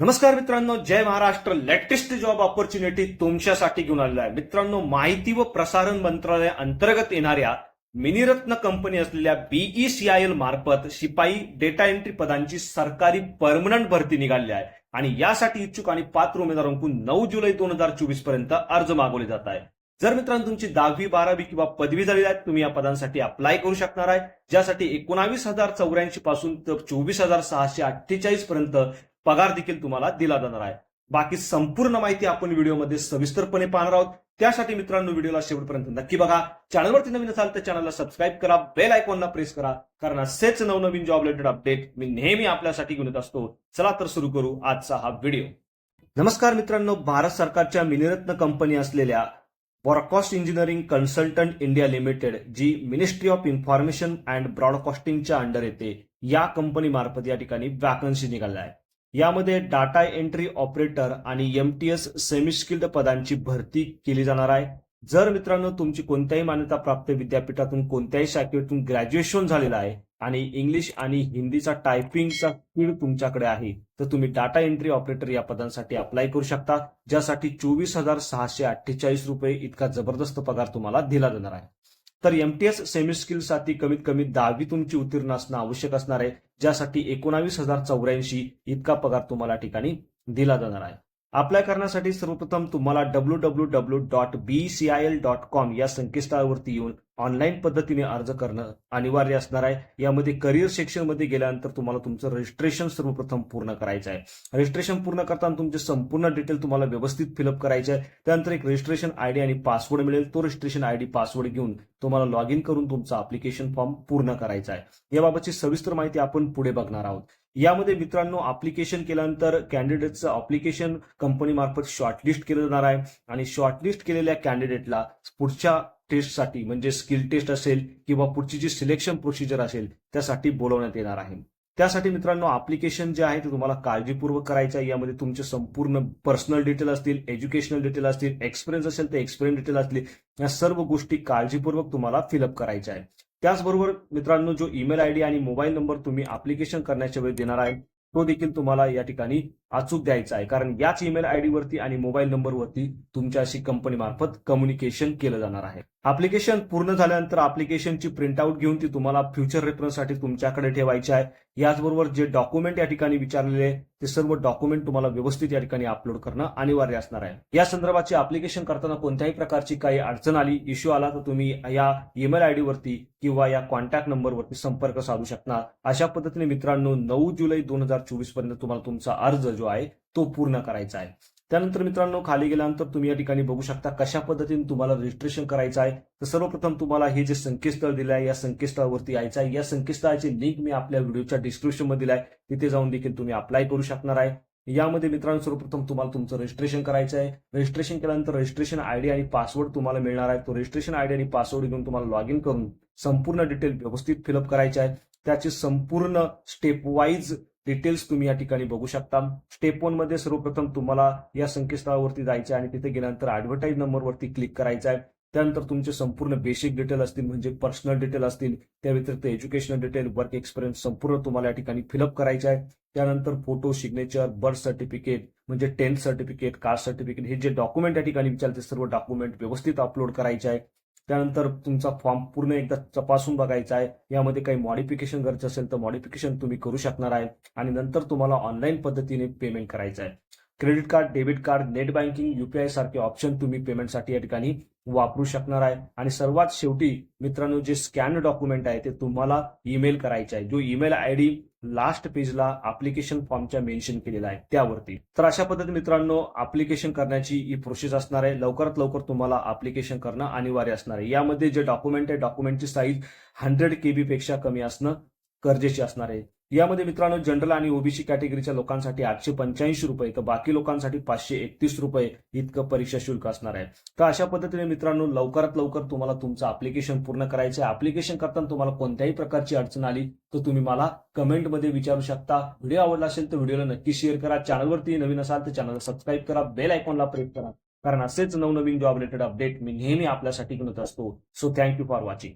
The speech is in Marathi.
नमस्कार मित्रांनो जय महाराष्ट्र. लेटेस्ट जॉब ऑपॉर्च्युनिटी तुमच्यासाठी घेऊन आलेला आहे. मित्रांनो माहिती व प्रसारण मंत्रालय अंतर्गत येणाऱ्या मिनिरत्न कंपनी असलेल्या बीईसीआयएल मार्फत शिपाई डेटा एंट्री पदांची सरकारी परमनंट भरती निघाली आहे. आणि यासाठी इच्छुक आणि पात्र उमेदवारांकडून नऊ जुलै दोन हजार चोवीसपर्यंत अर्ज मागवले जात आहे जर मित्रांनो तुमची दहावी बारावी किंवा पदवी झाली आहे तुम्ही या पदांसाठी अप्लाय करू शकणार आहे. ज्यासाठी एकोणावीस हजार चौऱ्याऐंशी पासून तर चोवीस हजार सहाशे अठ्ठेचाळीस पर्यंत पगार देखील तुम्हाला दिला जाणार आहे. बाकी संपूर्ण माहिती आपण व्हिडिओमध्ये सविस्तरपणे पाहणार आहोत. त्यासाठी मित्रांनो व्हिडिओला शेवटपर्यंत नक्की बघा. चॅनलवरती नवीन असाल तर चॅनलला सबस्क्राईब करा. बेल आयकॉनला प्रेस करा. कारण असेच नवनवीन जॉब रिलेटेड अपडेट मी नेहमी आपल्यासाठी घेऊन येत असतो. चला तर सुरू करू आजचा हा व्हिडिओ नमस्कार मित्रांनो. भारत सरकारच्या मिनिरत्न कंपनी असलेल्या broadcast engineering consultant India limited G ministry of information and ब्रॉडकास्टिंगच्या अंडर येते या कंपनीमार्फत या ठिकाणी वॅकन्सी निघाल्या आहे. यामध्ये डाटा एंट्री ऑपरेटर आणि एमटीएस एस स्किल्ड पदांची भरती केली जाणार आहे. जर मित्रांनो तुमची कोणत्याही मान्यता प्राप्त विद्यापीठातून कोणत्याही शाखेतून ग्रॅज्युएशन झालेलं आहे आणि इंग्लिश आणि हिंदीचा टायपिंगचा स्पीड तुमच्याकडे आहे तर तुम्ही डाटा एंट्री ऑपरेटर या पदांसाठी अप्लाय करू शकता ज्यासाठी चोवीस हजार सहाशे अठ्ठेचाळीस रुपये इतका जबरदस्त पगार तुम्हाला दिला जाणार आहे. तर एमटीएस सेमी स्किलसाठी कमीत कमी दहावी तुमची उत्तीर्ण असणं आवश्यक असणार आहे. ज्यासाठी एकोणावीस हजार चौऱ्याऐंशी इतका पगार तुम्हाला ठिकाणी दिला जाणार आहे. अप्लाय करण्यासाठी सर्वप्रथम तुम्हाला W W W dot B C I L dot com या संकेतस्थळावरती येऊन ऑनलाईन पद्धतीने अर्ज करणं अनिवार्य असणार आहे. यामध्ये करिअर सेक्शनमध्ये गेल्यानंतर तुम्हाला तुमचं रजिस्ट्रेशन सर्वप्रथम पूर्ण करायचं आहे. रजिस्ट्रेशन पूर्ण करताना तुमचे संपूर्ण डिटेल तुम्हाला व्यवस्थित फिलअप करायचे आहे. त्यानंतर एक रजिस्ट्रेशन आयडी आणि पासवर्ड मिळेल. तो रजिस्ट्रेशन आयडी पासवर्ड घेऊन तुम्हाला लॉग इन करून तुमचा अप्लिकेशन फॉर्म पूर्ण करायचा आहे. याबाबतची सविस्तर माहिती आपण पुढे बघणार आहोत. यामध्ये मित्रांनो अप्लिकेशन केल्यानंतर कॅन्डिडेटचं अप्लिकेशन कंपनीमार्फत शॉर्टलिस्ट केलं जाणार आहे. आणि शॉर्टलिस्ट केलेल्या कॅन्डिडेटला पुढच्या टेस्टसाठी म्हणजे स्किल टेस्ट असेल किंवा पुढची जी सिलेक्शन प्रोसिजर असेल त्यासाठी बोलवण्यात येणार आहे. त्यासाठी मित्रांनो अप्लिकेशन जे आहे ते तुम्हाला काळजीपूर्वक करायचं आहे. यामध्ये तुमचे संपूर्ण पर्सनल डिटेल असतील एज्युकेशनल डिटेल असतील एक्सपिरियन्स असेल तर एक्सपिरियन्स डिटेल असतील या सर्व गोष्टी काळजीपूर्वक तुम्हाला फिलअप करायच्या आहे त्याचबरोबर मित्रांनो जो ईमेल आयडी आणि मोबाईल नंबर तुम्ही अप्लिकेशन करण्याच्या वेळी देणार आहे तो देखील तुम्हाला या ठिकाणी अचूक द्यायचा आहे. कारण याच ईमेल आयडी वरती आणि मोबाईल नंबरवरती तुमच्याशी कंपनी मार्फत कम्युनिकेशन केलं जाणार आहे. अप्लिकेशन पूर्ण झाल्यानंतर अप्लिकेशनची प्रिंटआउट घेऊन ती तुम्हाला फ्युचर रेफरन्ससाठी तुमच्याकडे ठेवायची आहे. याचबरोबर जे डॉक्युमेंट या ठिकाणी विचारलेले ते सर्व डॉक्युमेंट तुम्हाला व्यवस्थित या ठिकाणी अपलोड करणं अनिवार्य असणार आहे. या संदर्भाची अप्लिकेशन करताना कोणत्याही प्रकारची काही अडचण आली इश्यू आला तर तुम्ही या ईमेल आयडी वरती किंवा या कॉन्टॅक्ट नंबरवरती संपर्क साधू शकणार. अशा पद्धतीने मित्रांनो नऊ जुलै दोन हजार चोवीसपर्यंत तुम्हाला तुमचा अर्ज जो आहे तो पूर्ण करायचा आहे. त्यानंतर मित्रांनो खाली गेल्यानंतर तुम्ही या ठिकाणी बघू शकता कशा पद्धतीने तुम्हाला रजिस्ट्रेशन करायचं आहे. तर सर्वप्रथम तुम्हाला हे जे संकेतस्थळ दिलं आहे या संकेतस्थळावरती यायचं आहे. या संकेतस्थळाची लिंक मी आपल्या व्हिडिओच्या डिस्क्रिप्शनमध्ये दिला आहे तिथे जाऊन देखील तुम्ही अप्लाय करू शकणार आहे. यामध्ये मित्रांनो सर्वप्रथम तुम्हाला तुमचं रजिस्ट्रेशन करायचं आहे. रजिस्ट्रेशन केल्यानंतर रजिस्ट्रेशन आयडी आणि पासवर्ड तुम्हाला मिळणार आहे. तो रजिस्ट्रेशन आयडी आणि पासवर्ड घेऊन तुम्हाला लॉग इन करून संपूर्ण डिटेल व्यवस्थित फिलअप करायचे आहे. त्याची संपूर्ण स्टेप वाईज डिटेल्स तुम्ही या ठिकाणी बघू शकता. स्टेप वनमध्ये सर्वप्रथम तुम्हाला या संकेतस्थळावरती जायचं आहे आणि तिथे गेल्यानंतर ऍडव्हर्टाईज नंबरवरती क्लिक करायचं आहे. त्यानंतर तुमचे संपूर्ण बेसिक डिटेल असतील म्हणजे पर्सनल डिटेल असतील त्या व्यतिरिक्त एज्युकेशनल डिटेल वर्क एक्सपिरियन्स संपूर्ण तुम्हाला या ठिकाणी फिलअप करायचे आहे. त्यानंतर फोटो सिग्नेचर बर्थ सर्टिफिकेट म्हणजे टेन्थ सर्टिफिकेट कास्ट सर्टिफिकेट हे जे डॉक्युमेंट या ठिकाणी विचारते सर्व डॉक्युमेंट व्यवस्थित अपलोड करायचे आहे. त्यानंतर तुमचा फॉर्म पूर्ण एकदा तपासून बघायचा आहे. यामध्ये काही मॉडिफिकेशन गरजेचं असेल तर मॉडिफिकेशन तुम्ही करू शकणार आहे. आणि नंतर तुम्हाला ऑनलाईन पद्धतीने पेमेंट करायचं आहे. Credit card debit card net banking UPI सारखे ऑप्शन तुम्ही पेमेंटसाठी या ठिकाणी वापरू शकणार आहे. आणि सर्वात शेवटी मित्रांनो जे स्कॅन डॉक्युमेंट आहे ते तुम्हाला ईमेल करायचे आहे. जो ईमेल आय डी लास्ट पेजला अप्लिकेशन फॉर्मच्या मेन्शन केलेला आहे त्यावरती. तर अशा पद्धतीने मित्रांनो अप्लिकेशन करण्याची ही प्रोसेस असणार आहे. लवकरात लवकर तुम्हाला अप्लिकेशन करणं अनिवार्य असणार आहे. यामध्ये जे डॉक्युमेंट आहे डॉक्युमेंटची साईज हंड्रेड केबी पेक्षा कमी असणं गरजेचे असणार आहे. यामध्ये मित्रांनो जनरल आणि ओबीसी कॅटेगरीच्या लोकांसाठी आठशे पंच्याऐंशी रुपये तर बाकी लोकांसाठी पाचशे एकतीस रुपये इतकं परीक्षा शुल्क असणार आहे. तर अशा पद्धतीने मित्रांनो लवकरात लवकर तुम्हाला तुमचं अप्लिकेशन पूर्ण करायचं आहे. अप्लिकेशन करताना तुम्हाला कोणत्याही प्रकारची अडचण आली तर तुम्ही मला कमेंटमध्ये विचारू शकता. व्हिडिओ आवडला असेल तर व्हिडिओला नक्की शेअर करा. चॅनलवरती नवीन असाल तर चॅनलला सबस्क्राईब करा. बेल आयकॉनला प्रेस करा. कारण असेच नवनवीन जॉब रिलेटेड अपडेट मी नेहमी आपल्यासाठी घेत असतो. So thank you for watching